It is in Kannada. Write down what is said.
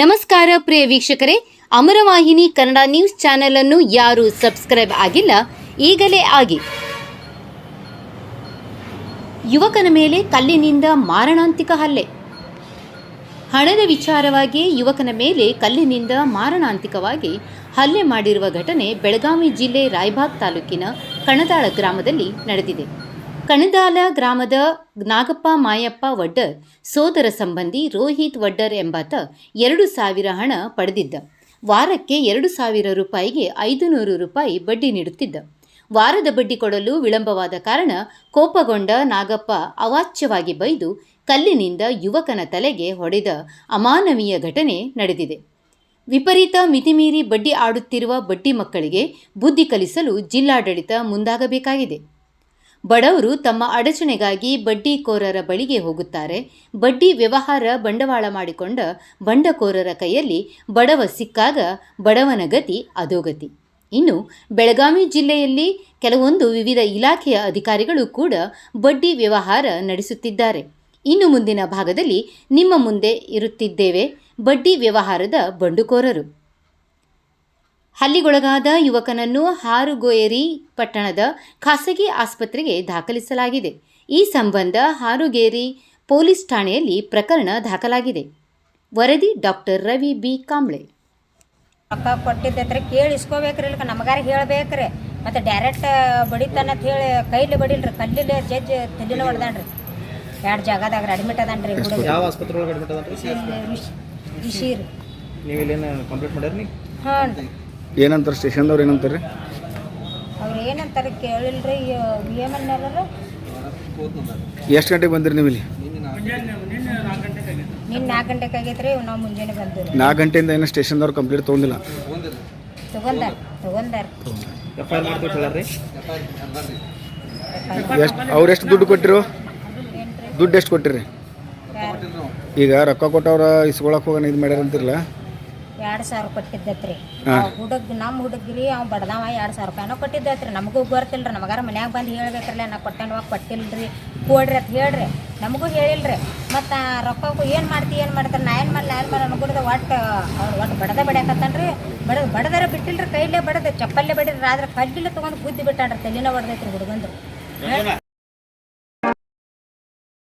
ನಮಸ್ಕಾರ ಪ್ರಿಯ ವೀಕ್ಷಕರೇ, ಅಮರವಾಹಿನಿ ಕನ್ನಡ ನ್ಯೂಸ್ ಚಾನೆಲ್ ಅನ್ನು ಯಾರು ಸಬ್ಸ್ಕ್ರೈಬ್ ಆಗಿಲ್ಲ, ಈಗಲೇ ಆಗಿ. ಯುವಕನ ಮೇಲೆ ಕಲ್ಲಿನಿಂದ ಮಾರಣಾಂತಿಕ ಹಲ್ಲೆ. ಹಣದ ವಿಚಾರವಾಗಿ ಯುವಕನ ಮೇಲೆ ಕಲ್ಲಿನಿಂದ ಮಾರಣಾಂತಿಕವಾಗಿ ಹಲ್ಲೆ ಮಾಡಿರುವ ಘಟನೆ ಬೆಳಗಾವಿ ಜಿಲ್ಲೆ ರಾಯಬಾಗ್ ತಾಲೂಕಿನ ಕಣದಾಳ ಗ್ರಾಮದಲ್ಲಿ ನಡೆದಿದೆ. ಕಣದಾಲ ಗ್ರಾಮದ ನಾಗಪ್ಪ ಮಾಯಪ್ಪ ವಡ್ಡರ್, ಸೋದರ ಸಂಬಂಧಿ ರೋಹಿತ್ ವಡ್ಡರ್ ಎಂಬಾತ ಎರಡು ಸಾವಿರ ಹಣ ಪಡೆದಿದ್ದ. ವಾರಕ್ಕೆ ಎರಡು ಸಾವಿರ ರೂಪಾಯಿಗೆ ಐದು ನೂರು ರೂಪಾಯಿ ಬಡ್ಡಿ ನೀಡುತ್ತಿದ್ದ. ವಾರದ ಬಡ್ಡಿ ಕೊಡಲು ವಿಳಂಬವಾದ ಕಾರಣ ಕೋಪಗೊಂಡ ನಾಗಪ್ಪ ಅವಾಚ್ಯವಾಗಿ ಬೈದು ಕಲ್ಲಿನಿಂದ ಯುವಕನ ತಲೆಗೆ ಹೊಡೆದ ಅಮಾನವೀಯ ಘಟನೆ ನಡೆದಿದೆ. ವಿಪರೀತ ಮಿತಿಮೀರಿ ಬಡ್ಡಿ ಆಡುತ್ತಿರುವ ಬಡ್ಡಿ ಮಕ್ಕಳಿಗೆ ಬುದ್ಧಿ ಕಲಿಸಲು ಜಿಲ್ಲಾಡಳಿತ ಮುಂದಾಗಬೇಕಾಗಿದೆ. ಬಡವರು ತಮ್ಮ ಅಡಚಣೆಗಾಗಿ ಬಡ್ಡಿಕೋರರ ಬಳಿಗೆ ಹೋಗುತ್ತಾರೆ. ಬಡ್ಡಿ ವ್ಯವಹಾರ ಬಂಡವಾಳ ಮಾಡಿಕೊಂಡ ಬಂಡಕೋರರ ಕೈಯಲ್ಲಿ ಬಡವ ಸಿಕ್ಕಾಗ ಬಡವನ ಗತಿ ಅಧೋಗತಿ. ಇನ್ನು ಬೆಳಗಾವಿ ಜಿಲ್ಲೆಯಲ್ಲಿ ಕೆಲವೊಂದು ವಿವಿಧ ಇಲಾಖೆಯ ಅಧಿಕಾರಿಗಳು ಕೂಡ ಬಡ್ಡಿ ವ್ಯವಹಾರ ನಡೆಸುತ್ತಿದ್ದಾರೆ. ಇನ್ನು ಮುಂದಿನ ಭಾಗದಲ್ಲಿ ನಿಮ್ಮ ಮುಂದೆ ಇರುತ್ತಿದ್ದೇವೆ. ಬಡ್ಡಿ ವ್ಯವಹಾರದ ಬಂಡುಕೋರರು. ಹಲ್ಲಿಗೊಳಗಾದ ಯುವಕನನ್ನು ಹಾರುಗೋಯರಿ ಪಟ್ಟಣದ ಖಾಸಗಿ ಆಸ್ಪತ್ರೆಗೆ ದಾಖಲಿಸಲಾಗಿದೆ. ಈ ಸಂಬಂಧ ಹಾರುಗೇರಿ ಪೊಲೀಸ್ ಠಾಣೆಯಲ್ಲಿ ಪ್ರಕರಣ ದಾಖಲಾಗಿದೆ. ವರದಿ ಡಾಕ್ಟರ್ ರವಿ ಬಿ. ಕಾಂಬ್ಳೆ. ರೊಕ್ಕ ಕೊಟ್ಟಿದ್ದರೆ ಕೇಳಿ ಇಸ್ಕೋಬೇಕ್ರಿ ಇಲ್ಕ ನಮಗಾರ ಹೇಳ್ಬೇಕ್ರಿ. ಮತ್ತೆ ಡೈರೆಕ್ಟ್ ಬಡಿತಾನ ಅಂತ ಹೇಳಿ ಕೈಲಿ ಬಡಿಲ್ರಿ ಕಲ್ಲಿಲೆ ಜಜ್ಜ ತಲೆನ ಹೊಡೆದಾನ್ರಿ. ಎರಡು ಜಾಗದಾಗ ಅಡ್ಮಿಟ್ ಅದಾನ್ರಿ ಹುಡುಗ ಯಾವ ಆಸ್ಪತ್ರೆ ಒಳಗೆ ಅಡ್ಮಿಟ್ ಅದಾನ್ರಿ ರಿಶೀರ್ ನೀವು ಇಲ್ಲೇನು ಕಂಪ್ಲೇಂಟ್ ಮಾಡ್ಯಾರ ನೀ ಹಾಂ ಏನಂತಾರೆ ಸ್ಟೇಷನ್ದವ್ರು ಏನಂತಾರೆ? ಅವ್ರು ಏನಂತಾರೆ ಕೇಳಿಲ್ರಿ ಬಿ ಎಂ ಎಲ್ ಎಷ್ಟು ಗಂಟೆಗೆ ಬಂದಿರಿ ನೀವು ಇಲ್ಲಿ? ನಿನ್ನ ನಾಲ್ಕು ಗಂಟೆಗೆ ಆಗೈತ್ರಿ ನಾವು ಮುಂಜಾನೆ ಬಂದಿರಿ ನಾಲ್ಕು ಗಂಟೆಯಿಂದ ಏನೋ ಸ್ಟೇಷನ್ದವ್ರು ಕಂಪ್ಲೀಟ್ ತೊಗೊಂಡಿಲ್ಲ? ತಗೊಂಡಾರ ಎಷ್ಟು ಅವ್ರು ಎಷ್ಟು ದುಡ್ಡು ಕೊಟ್ಟಿರು? ದುಡ್ಡು ಎಷ್ಟು ಕೊಟ್ಟಿರಿ? ಈಗ ರೊಕ್ಕ ಕೊಟ್ಟವ್ರ ಇಸ್ಕೊಳಕ್ಕೆ ಹೋಗೋಣ ಇದು ಮಾಡ್ಯಾರ ಅಂತಿರಲ್ಲ ಎರಡು ಸಾವಿರ ಕೊಟ್ಟಿದ್ದತ್ರಿ. ರೀ ಹುಡುಗ ನಮ್ಮ ಹುಡುಗ್ರಿ ಅವ್ ಬಡದಾವ ಎರಡು ಸಾವಿರ ರೂಪಾಯಿನೋ ಕೊಟ್ಟಿದ್ದತ್ರಿ. ನಮಗೂ ಗೊತ್ತಿಲ್ರಿ ನಮಗಾರ ಮನ್ಯಾಗ ಬಂದು ಹೇಳ್ಬೇಕ್ರಲ್ಲ ನಾ ಕೊಟ್ಟೇನವ ಕೊಟ್ಟಿಲ್ರಿ. ಕೊಡ್ರಿ ಅಂತ ಹೇಳ್ರಿ. ನಮಗೂ ಹೇಳಿಲ್ರಿ. ಮತ್ತು ರೊಕ್ಕಕ್ಕೂ ಏನು ಮಾಡ್ತಿ ಏನು ಮಾಡ್ತಾರೆ ನಾ ಏನು ಮಾಡಲಿ ಏನು ಮಾಡಿ ಅನ್ಬಿಡ್ದ ಒಟ್ಟು ಅವ್ರು ಒಟ್ಟು ಬಡದ ಬಡಿಯಾಕತ್ತಾನ್ರಿ. ಬಡದ ಬಡದಾರ ಬಿಟ್ಟಿಲ್ರಿ ಕೈಲೇ ಬಡದ ಚಪ್ಪಲ್ಲೇ ಬಡಿದ್ರಿ ಆದ್ರೆ ಕಲ್ಲಿಲ್ಲ ತೊಗೊಂಡು ಬುದ್ಧಿ ಬಿಟ್ಟಾಡ್ರಿ ತಲೆನ ಹೊಡೆದೈತ್ರಿ ಹುಡುಗಂದು